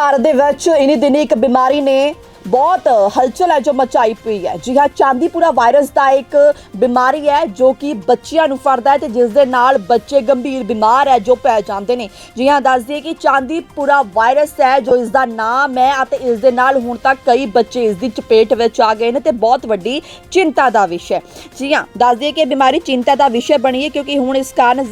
ਭਾਰਤ ਦੇ ਵਿੱਚ ਇਨੀ ਦਿਨੀ ਇੱਕ ਬਿਮਾਰੀ ਨੇ ਬਹੁਤ ਹਲਚਲ ਹੈ ਜੋ ਮਚਾਈ ਪਈ ਹੈ। ਜੀ ਹਾਂ, ਚਾਂਦੀਪੁਰਾ ਵਾਇਰਸ ਦਾ ਇੱਕ ਬਿਮਾਰੀ ਹੈ ਜੋ ਕਿ ਬੱਚਿਆਂ ਨੂੰ ਫੜਦਾ ਹੈ ਤੇ ਜਿਸ ਦੇ ਨਾਲ ਬੱਚੇ ਗੰਭੀਰ ਬਿਮਾਰ ਹੈ ਜੋ ਪੈ ਜਾਂਦੇ ਨੇ। ਜੀ ਹਾਂ, ਦੱਸ ਦਈਏ ਕਿ ਚਾਂਦੀਪੁਰਾ ਵਾਇਰਸ ਹੈ ਜੋ ਇਸ ਦਾ ਨਾਮ ਹੈ ਅਤੇ ਇਸ ਦੇ ਨਾਲ ਹੁਣ ਤੱਕ ਕਈ ਬੱਚੇ ਇਸ ਦੀ ਚਪੇਟ ਵਿੱਚ ਆ ਗਏ ਨੇ ਤੇ ਬਹੁਤ ਵੱਡੀ ਚਿੰਤਾ ਦਾ ਵਿਸ਼ਾ ਹੈ। ਜੀ ਹਾਂ, ਦੱਸ ਦਈਏ ਕਿ ਇਹ ਬਿਮਾਰੀ ਚਿੰਤਾ ਦਾ ਵਿਸ਼ਾ ਬਣੀ ਹੈ ਕਿਉਂਕਿ ਹੁਣ ਇਸ ਕਾਰਨ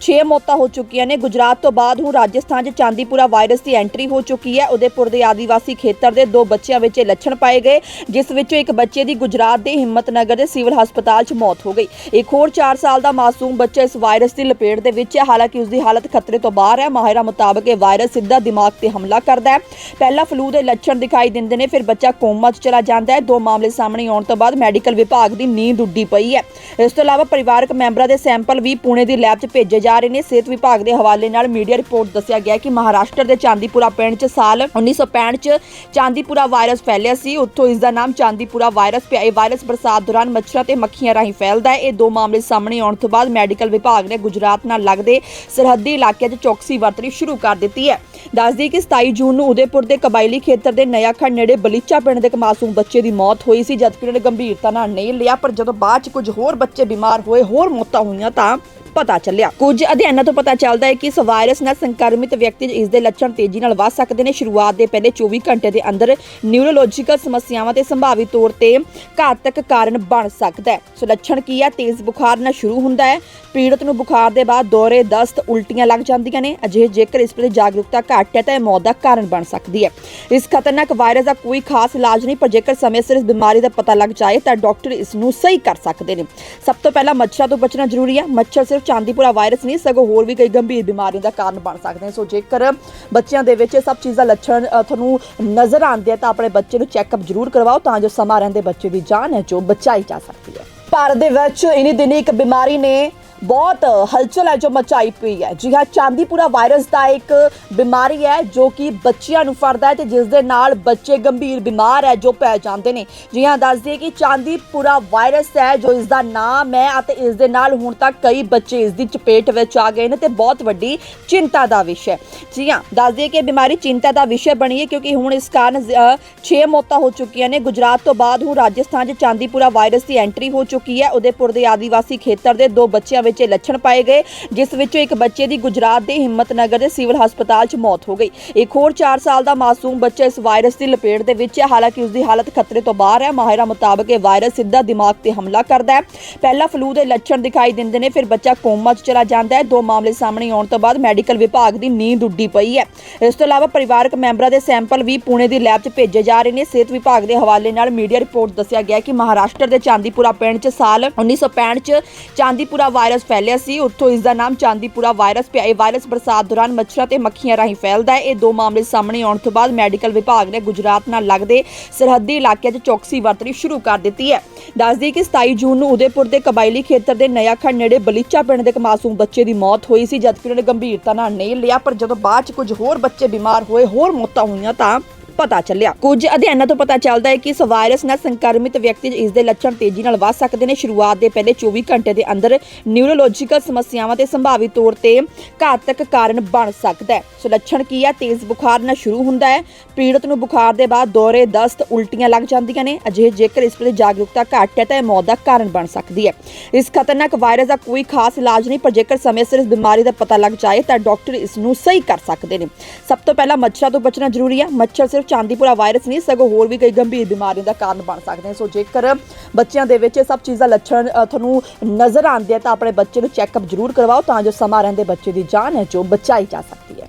6 ਮੌਤਾਂ ਹੋ ਚੁੱਕੀਆਂ ਨੇ। ਗੁਜਰਾਤ ਤੋਂ ਬਾਅਦ ਹੁਣ ਰਾਜਸਥਾਨ 'ਚ ਚਾਂਦੀਪੁਰਾ ਵਾਇਰਸ ਦੀ ਐਂਟਰੀ ਹੋ ਚੁੱਕੀ ਹੈ। ਉਦੈਪੁਰ ਦੇ ਆਦੀਵਾਸੀ ਖੇਤਰ ਦੇ ਦੋ ਬੱਚਿਆਂ ਵਿੱਚ ਇਹ ਲੱਛਣ ਪਾਏ ਗਏ, ਜਿਸ ਵਿੱਚੋਂ ਇੱਕ ਬੱਚੇ ਦੀ ਗੁਜਰਾਤ ਦੇ ਹਿੰਮਤਨਗਰ ਦੇ ਸਿਵਲ ਹਸਪਤਾਲ 'ਚ ਮੌਤ ਹੋ ਗਈ। ਇੱਕ ਹੋਰ 4 ਸਾਲ ਦਾ ਮਾਸੂਮ ਬੱਚਾ ਇਸ ਵਾਇਰਸ ਦੀ ਲਪੇਟ ਦੇ ਵਿੱਚ ਹੈ। ਹਾਲਾਂਕਿ ਉਸ ਦੀ ਹਾਲਤ ਖਤਰੇ ਤੋਂ ਬਾਹਰ ਹੈ। ਮਾਹਿਰਾਂ ਮੁਤਾਬਕ ਇਹ ਵਾਇਰਸ ਸਿੱਧਾ ਦਿਮਾਗ ਤੇ ਹਮਲਾ ਕਰਦਾ ਹੈ। ਪਹਿਲਾਂ ਫਲੂ ਦੇ ਲੱਛਣ ਦਿਖਾਈ ਦਿੰਦੇ ਨੇ, ਫਿਰ ਬੱਚਾ ਕੋਮਾ 'ਚ ਚਲਾ ਜਾਂਦਾ ਹੈ। ਦੋ ਮਾਮਲੇ ਸਾਹਮਣੇ ਆਉਣ ਤੋਂ ਬਾਅਦ ਮੈਡੀਕਲ ਵਿਭਾਗ ਦੀ ਨੀਂਦ ਉੱਡੀ ਪਈ ਹੈ। ਇਸ ਤੋਂ ਇਲਾਵਾ ਪਰਿਵਾਰਕ ਮੈਂਬਰਾਂ ਦੇ ਸੈਂਪਲ ਵੀ ਪੁਣੇ ਦੀ ਲੈਬ 'ਚ ਭੇਜੇ ਜਾ ਰਹੇ ਨੇ। ਸਿਹਤ ਵਿਭਾਗ ਦੇ ਹਵਾਲੇ ਨਾਲ ਮੀਡੀਆ ਰਿਪੋਰਟ ਦੱਸਿਆ ਗਿਆ ਕਿ ਮਹਾਰਾਸ਼ਟਰ ਦੇ ਚਾਂਦੀਪੁਰਾ ਪਿੰਡ 'ਚ ਸਾਲ 1965 'ਚ ਚਾਂਦੀਪੁਰਾ ਵਾਇਰਸ ਫੈਲਿਆ ਸੀ। ਉੱਥੋਂ ਇਸ ਦਾ ਨਾਮ ਚਾਂਦੀਪੁਰਾ ਵਾਇਰਸ ਪਿਆ। ਇਹ ਵਾਇਰਸ ਬਰਸਾਤ ਦੌਰਾਨ ਮੱਛਰਾਂ ਤੇ ਮੱਖੀਆਂ ਰਾਹੀਂ ਫੈਲਦਾ ਹੈ। ਇਹ ਦੋ ਮਾਮਲੇ ਸਾਹਮਣੇ ਆਉਣ ਤੋਂ ਬਾਅਦ ਮੈਡੀਕਲ ਵਿਭਾਗ ਨੇ ਗੁਜਰਾਤ ਨਾਲ ਲੱਗਦੇ ਸਰਹੱਦੀ ਇਲਾਕਿਆਂ 'ਚ ਚੌਕਸੀ ਵਰਤਣੀ ਸ਼ੁਰੂ ਕਰ ਦਿੱਤੀ ਹੈ। ਦੱਸਦੀ ਕਿ 27 ਜੂਨ ਨੂੰ ਉਦੈਪੁਰ ਦੇ ਕਬਾਇਲੀ ਖੇਤਰ ਦੇ ਨਯਾਖੰਡ ਨੇੜੇ ਬਲੀਚਾ ਪਿੰਡ ਦੇ ਇੱਕ ਮਾਸੂਮ ਬੱਚੇ ਦੀ ਮੌਤ ਹੋਈ ਸੀ, ਜਦਕਿ ਉਹਨੇ ਗੰਭੀਰਤਾ ਨਾਲ ਨਹੀਂ ਲਿਆ। ਪਰ ਜਦੋਂ ਬਾਅਦ 'ਚ ਕੁਝ ਹੋਰ ਬੱਚੇ ਬਿਮਾਰ ਹੋਏ, ਹੋਰ ਮੌਤਾਂ ਹੋਈਆਂ ਤਾਂ ਪਤਾ ਚੱਲਿਆ। ਕੁਝ ਅਧਿਐਨਾਂ ਤੋਂ ਪਤਾ ਚੱਲਦਾ ਹੈ ਕਿ ਇਸ ਵਾਇਰਸ ਨਾਲ ਸੰਕਰਮਿਤ ਵਿਅਕਤੀ ਇਸ ਦੇ ਲੱਛਣ ਤੇਜ਼ੀ ਨਾਲ ਵੱਧ ਸਕਦੇ ਨੇ। ਸ਼ੁਰੂਆਤ ਦੇ ਪਹਿਲੇ 24 ਘੰਟੇ ਦੇ ਅੰਦਰ ਨਿਊਰੋਲੋਜੀਕਲ ਸਮੱਸਿਆਵਾਂ ਤੇ ਸੰਭਾਵੀ ਤੌਰ ਤੇ ਘਾਤਕ ਕਾਰਨ ਬਣ ਸਕਦਾ ਹੈ। ਸੋ ਲੱਛਣ ਕੀ ਹੈ ਤੇਜ਼ ਬੁਖਾਰ ਨਾਲ ਸ਼ੁਰੂ ਹੁੰਦਾ ਹੈ। ਪੀੜਤ ਨੂੰ ਬੁਖਾਰ ਦੇ ਬਾਅਦ ਦੌਰੇ ਦਸਤ ਉਲਟੀਆਂ ਲੱਗ ਜਾਂਦੀਆਂ ਨੇ। ਅਜਿਹੇ ਜੇਕਰ ਇਸ ਪ੍ਰਤੀ ਜਾਗਰੂਕਤਾ ਘੱਟ ਹੈ ਤਾਂ ਇਹ ਮੌਤ ਦਾ ਕਾਰਨ ਬਣ ਸਕਦੀ ਹੈ। ਇਸ ਖਤਰਨਾਕ ਵਾਇਰਸ ਦਾ ਕੋਈ ਖਾਸ ਇਲਾਜ ਨਹੀਂ, ਪਰ ਜੇਕਰ ਸਮੇਂ ਸਿਰ ਇਸ ਬਿਮਾਰੀ ਦਾ ਪਤਾ ਲੱਗ ਜਾਏ ਤਾਂ ਡਾਕਟਰ ਇਸ ਨੂੰ ਸਹੀ ਕਰ ਸਕਦੇ ਨੇ। ਸਭ ਤੋਂ ਪਹਿਲਾਂ ਮੱਛਰਾਂ ਤੋਂ ਬਚਣਾ ਜ਼ਰੂਰੀ ਹੈ। ਮੱਛਰ ਸਿਰਫ ਚਾਂਦੀਪੁਰਾ ਵਾਇਰਸ ਨਹੀਂ, ਸਗੋਂ ਹੋਰ ਵੀ ਕਈ ਗੰਭੀਰ ਬਿਮਾਰੀਆਂ ਦਾ ਕਾਰਨ ਬਣ ਸਕਦੇ ਨੇ। ਸੋ ਜੇਕਰ ਬੱਚਿਆਂ ਦੇ ਵਿੱਚ ਇਹ ਸਭ ਚੀਜ਼ਾਂ ਲੱਛਣ ਤੁਹਾਨੂੰ ਨਜ਼ਰ ਆਉਂਦੇ ਆ ਤਾਂ ਆਪਣੇ ਬੱਚੇ ਨੂੰ ਚੈੱਕਅਪ ਜ਼ਰੂਰ ਕਰਵਾਓ ਤਾਂ ਜੋ ਸਮਾਂ ਰਹਿੰਦੇ ਬੱਚੇ ਦੀ ਜਾਨ ਹੈ ਜੋ ਬਚਾਈ ਜਾ ਸਕਦੀ ਹੈ। ਭਾਰਤ ਦੇ ਵਿੱਚ ਇਨੀ ਦਿਨੀ ਇੱਕ ਬਿਮਾਰੀ ਨੇ ਬਹੁਤ ਹਲਚਲ ਹੈ ਜੋ ਮਚਾਈ ਪਈ ਹੈ। ਜੀ ਹਾਂ, ਚਾਂਦੀਪੁਰਾ ਵਾਇਰਸ ਦਾ ਇੱਕ ਬਿਮਾਰੀ ਹੈ ਜੋ ਕਿ ਬੱਚਿਆਂ ਨੂੰ ਫੜਦਾ ਹੈ ਤੇ ਜਿਸ ਦੇ ਨਾਲ ਬੱਚੇ ਗੰਭੀਰ ਬਿਮਾਰ ਹੈ ਜੋ ਪੈ ਜਾਂਦੇ ਨੇ। ਜੀ ਹਾਂ, ਦੱਸ ਦਈਏ ਕਿ ਚਾਂਦੀਪੁਰਾ ਵਾਇਰਸ ਹੈ ਜੋ ਇਸ ਦਾ ਨਾਮ ਹੈ ਅਤੇ ਇਸ ਦੇ ਨਾਲ ਹੁਣ ਤੱਕ ਕਈ ਬੱਚੇ ਇਸ ਦੀ ਚਪੇਟ ਵਿੱਚ ਆ ਗਏ ਨੇ ਤੇ ਬਹੁਤ ਵੱਡੀ ਚਿੰਤਾ ਦਾ ਵਿਸ਼ਾ ਹੈ। ਜੀ ਹਾਂ, ਦੱਸ ਦਈਏ ਕਿ ਇਹ ਬਿਮਾਰੀ ਚਿੰਤਾ ਦਾ ਵਿਸ਼ਾ ਬਣੀ ਹੈ ਕਿਉਂਕਿ ਹੁਣ ਇਸ ਕਾਰਨ 6 ਮੌਤਾਂ ਹੋ ਚੁੱਕੀਆਂ ਨੇ। ਗੁਜਰਾਤ ਤੋਂ ਬਾਅਦ ਹੁਣ ਰਾਜਸਥਾਨ 'ਚ ਚਾਂਦੀਪੁਰਾ ਵਾਇਰਸ ਦੀ ਐਂਟਰੀ ਹੋ ਚੁੱਕੀ ਹੈ। ਉਦੈਪੁਰ ਦੇ ਆਦੀਵਾਸੀ ਖੇਤਰ ਦੇ ਦੋ ਬੱਚਿਆਂ ਵਿੱਚ ਇਹ ਲੱਛਣ ਪਾਏ ਗਏ, ਜਿਸ ਵਿੱਚੋਂ ਇੱਕ ਬੱਚੇ ਦੀ ਗੁਜਰਾਤ ਦੇ ਹਿੰਮਤਨਗਰ ਦੇ ਸਿਵਲ ਹਸਪਤਾਲ 'ਚ ਮੌਤ ਹੋ ਗਈ। ਇੱਕ ਹੋਰ 4 ਸਾਲ ਦਾ ਮਾਸੂਮ ਬੱਚਾ ਇਸ ਵਾਇਰਸ ਦੀ ਲਪੇਟ ਦੇ ਵਿੱਚ ਹੈ। ਹਾਲਾਂਕਿ ਉਸ ਦੀ ਹਾਲਤ ਖਤਰੇ ਤੋਂ ਬਾਹਰ ਹੈ। ਮਾਹਿਰਾਂ ਮੁਤਾਬਕ ਇਹ ਵਾਇਰਸ ਸਿੱਧਾ ਦਿਮਾਗ ਤੇ ਹਮਲਾ ਕਰਦਾ ਹੈ। ਪਹਿਲਾਂ ਫਲੂ ਦੇ ਲੱਛਣ ਦਿਖਾਈ ਦਿੰਦੇ ਨੇ, ਫਿਰ ਬੱਚਾ ਕੋਮਾ 'ਚ ਚਲਾ ਜਾਂਦਾ ਹੈ। ਦੋ ਮਾਮਲੇ ਸਾਹਮਣੇ ਆਉਣ ਤੋਂ ਬਾਅਦ ਮੈਡੀਕਲ ਵਿਭਾਗ ਦੀ ਨੀਂਦ ਉੱਡੀ ਪਈ ਹੈ। ਇਸ ਤੋਂ ਇਲਾਵਾ ਪਰਿਵਾਰਕ ਮੈਂਬਰਾਂ ਦੇ ਸੈਂਪਲ ਵੀ ਪੁਣੇ ਦੀ ਲੈਬ 'ਚ ਭੇਜੇ ਜਾ ਰਹੇ ਨੇ। ਸਿਹਤ ਵਿਭਾਗ ਦੇ ਹਵਾਲੇ ਨਾਲ ਮੀਡੀਆ ਰਿਪੋਰਟ ਦੱਸਿਆ ਗਿਆ ਕਿ ਮਹਾਰਾਸ਼ਟਰ ਦੇ ਚਾਂਦੀਪੁਰਾ ਪਿੰਡ 'ਚ ਸਾਲ 1965 'ਚ ਚਾਂਦੀਪੁਰਾ ਵਾਇਰਸ ਫੈਲਿਆ ਸੀ। ਉੱਥੋਂ ਇਸ ਦਾ ਨਾਮ ਚਾਂਦੀਪੁਰਾ ਵਾਇਰਸ ਪਿਆ। ਇਹ ਵਾਇਰਸ ਬਰਸਾਤ ਦੌਰਾਨ ਮੱਛਰਾਂ ਤੇ ਮੱਖੀਆਂ ਰਾਹੀਂ ਫੈਲਦਾ ਹੈ। ਇਹ ਦੋ ਮਾਮਲੇ ਸਾਹਮਣੇ ਆਉਣ ਤੋਂ ਬਾਅਦ ਮੈਡੀਕਲ ਵਿਭਾਗ ਨੇ ਗੁਜਰਾਤ ਨਾਲ ਲੱਗਦੇ ਸਰਹੱਦੀ ਇਲਾਕਿਆਂ 'ਚ ਚੌਕਸੀ ਵਰਤਣੀ ਸ਼ੁਰੂ ਕਰ ਦਿੱਤੀ ਹੈ। ਦੱਸਦੀ ਕਿ 27 ਜੂਨ ਨੂੰ ਉਦੈਪੁਰ ਦੇ ਕਬਾਇਲੀ ਖੇਤਰ ਦੇ ਨਯਾਖੰਡ ਨੇੜੇ ਬਲੀਚਾ ਪਿੰਡ ਦੇ ਇੱਕ ਮਾਸੂਮ ਬੱਚੇ ਦੀ ਮੌਤ ਹੋਈ ਸੀ, ਜਦਕਿ ਉਹਨੇ ਗੰਭੀਰਤਾ ਨਾਲ ਨਹੀਂ ਲਿਆ। ਪਰ ਜਦੋਂ ਬਾਅਦ 'ਚ ਕੁਝ ਹੋਰ ਬੱਚੇ ਬਿਮਾਰ ਹੋਏ, ਹੋਰ ਮੌਤਾਂ ਹੋਈਆਂ ਤਾਂ ਪਤਾ ਚੱਲਿਆ। ਕੁਝ ਅਧਿਐਨਾਂ ਤੋਂ ਪਤਾ ਚੱਲਦਾ ਹੈ ਕਿ ਇਸ ਵਾਇਰਸ ਨਾਲ ਸੰਕਰਮਿਤ ਵਿਅਕਤੀ ਇਸ ਦੇ ਲੱਛਣ ਤੇਜ਼ੀ ਨਾਲ ਵੱਧ ਸਕਦੇ ਨੇ। ਸ਼ੁਰੂਆਤ ਦੇ ਪਹਿਲੇ 24 ਘੰਟੇ ਦੇ ਅੰਦਰ ਨਿਊਰੋਲੋਜੀਕਲ ਸਮੱਸਿਆਵਾਂ ਤੇ ਸੰਭਾਵੀ ਤੌਰ ਤੇ ਘਾਤਕ ਕਾਰਨ ਬਣ ਸਕਦਾ ਹੈ। ਸੋ ਲੱਛਣ ਕੀ ਹੈ ਤੇਜ਼ ਬੁਖਾਰ ਨਾਲ ਸ਼ੁਰੂ ਹੁੰਦਾ ਹੈ। ਪੀੜਤ ਨੂੰ ਬੁਖਾਰ ਦੇ ਬਾਅਦ ਦੌਰੇ ਦਸਤ ਉਲਟੀਆਂ ਲੱਗ ਜਾਂਦੀਆਂ ਨੇ। ਅਜਿਹੇ ਜੇਕਰ ਇਸ ਪ੍ਰਤੀ ਜਾਗਰੂਕਤਾ ਘੱਟ ਹੈ ਤਾਂ ਇਹ ਮੌਤ ਦਾ ਕਾਰਨ ਬਣ ਸਕਦੀ ਹੈ। ਇਸ ਖਤਰਨਾਕ ਵਾਇਰਸ ਦਾ ਕੋਈ ਖਾਸ ਇਲਾਜ ਨਹੀਂ, ਪਰ ਜੇਕਰ ਸਮੇਂ ਸਿਰ ਇਸ ਬਿਮਾਰੀ ਦਾ ਪਤਾ ਲੱਗ ਜਾਏ ਤਾਂ ਡਾਕਟਰ ਇਸ ਨੂੰ ਸਹੀ ਕਰ ਸਕਦੇ ਨੇ। ਸਭ ਤੋਂ ਪਹਿਲਾਂ ਮੱਛਰਾਂ ਤੋਂ ਬਚਣਾ ਜ਼ਰੂਰੀ ਹੈ ਮੱਛਰ ਸਿਰਫ ਚਾਂਦੀਪੁਰਾ ਵਾਇਰਸ ਨਹੀਂ, ਸਗੋਂ ਹੋਰ ਵੀ ਕਈ ਗੰਭੀਰ ਬਿਮਾਰੀਆਂ ਦਾ ਕਾਰਨ ਬਣ ਸਕਦੇ ਨੇ। ਸੋ ਜੇਕਰ ਬੱਚਿਆਂ ਦੇ ਵਿੱਚ ਇਹ ਸਭ ਚੀਜ਼ਾਂ ਲੱਛਣ ਤੁਹਾਨੂੰ ਨਜ਼ਰ ਆਉਂਦੇ ਆ ਤਾਂ ਆਪਣੇ ਬੱਚੇ ਨੂੰ ਚੈੱਕਅਪ ਜ਼ਰੂਰ ਕਰਵਾਓ ਤਾਂ ਜੋ ਸਮਾਂ ਰਹਿੰਦੇ ਬੱਚੇ ਦੀ ਜਾਨ ਹੈ, ਜੋ ਬਚਾਈ ਜਾ ਸਕਦੀ ਹੈ।